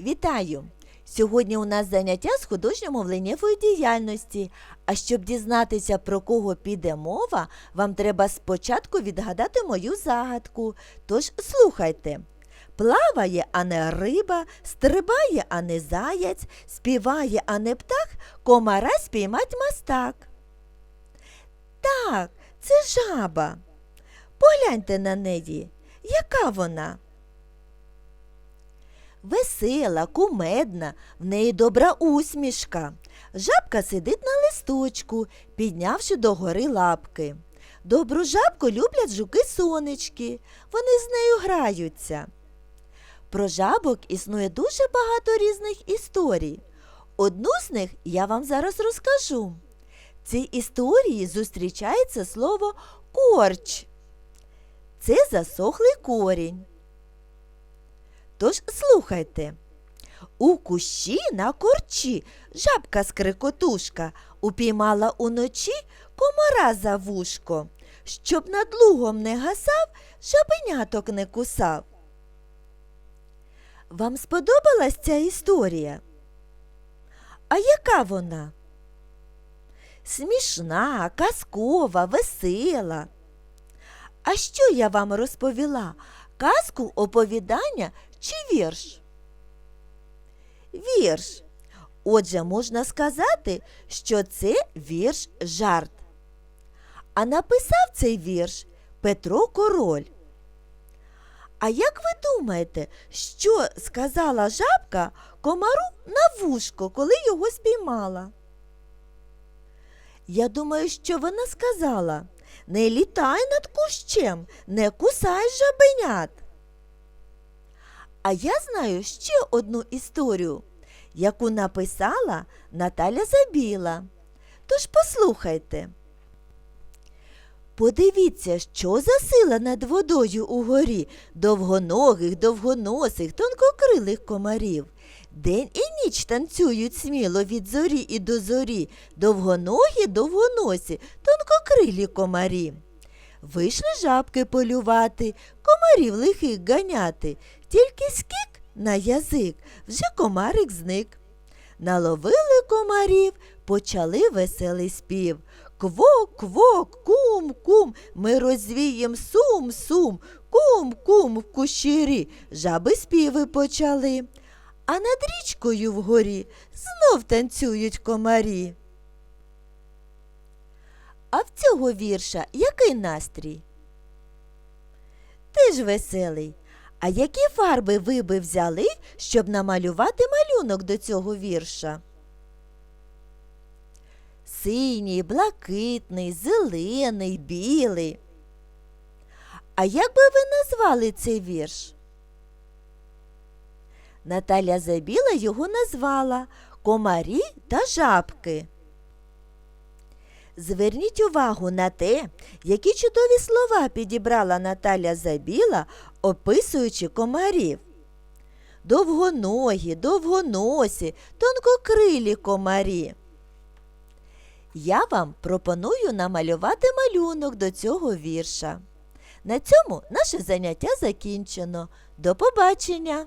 Вітаю! Сьогодні у нас заняття з художньо-мовленнєвої діяльності. А щоб дізнатися, про кого піде мова, вам треба спочатку відгадати мою загадку. Тож слухайте. Плаває, а не риба, стрибає, а не заяць, співає, а не птах, комара спіймать мастак. Так, це жаба. Погляньте на неї. Яка вона? Весела, кумедна, в неї добра усмішка. Жабка сидить на листочку, піднявши догори лапки. Добру жабку люблять жуки-сонечки. Вони з нею граються. Про жабок існує дуже багато різних історій. Одну з них я вам зараз розкажу. В цій історії зустрічається слово корч. Це засохлий корінь. Тож слухайте. У кущі на корчі жабка скрикотушка упіймала уночі комара за вушко, щоб над лугом не гасав, жабеняток не кусав. Вам сподобалась ця історія? А яка вона? Смішна, казкова, весела. А що я вам розповіла? Казку, оповідання чи вірш? Вірш. Отже, можна сказати, що це вірш жарт. А написав цей вірш Петро Король. А як ви думаєте, що сказала жабка комару на вушко, коли його спіймала? Я думаю, що вона сказала не літай над кущем, не кусай жабенят. А я знаю ще одну історію, яку написала Наталя Забіла. Тож послухайте. Подивіться, що за сила над водою угорі довгоногих, довгоносих, тонкокрилих комарів. День і ніч танцюють сміло від зорі і до зорі, довгоногі, довгоносі, тонкокрилі комарі. Вийшли жабки полювати, комарів лихих ганяти, тільки скік на язик, вже комарик зник. Наловили комарів, почали веселий спів. Квок, квок, кум, кум, ми розвієм сум, сум, кум, кум в кущирі. Жаби співи почали. А над річкою вгорі знов танцюють комарі. А в цього вірша який настрій? Ти ж веселий. А які фарби ви би взяли, щоб намалювати малюнок до цього вірша? Синій, блакитний, зелений, білий. А як би ви назвали цей вірш? Наталя Забіла його назвала Комарі та жабки. Зверніть увагу на те, які чудові слова підібрала Наталя Забіла, описуючи комарів. Довгоногі, довгоносі, тонкокрилі комарі. Я вам пропоную намалювати малюнок до цього вірша. На цьому наше заняття закінчено. До побачення!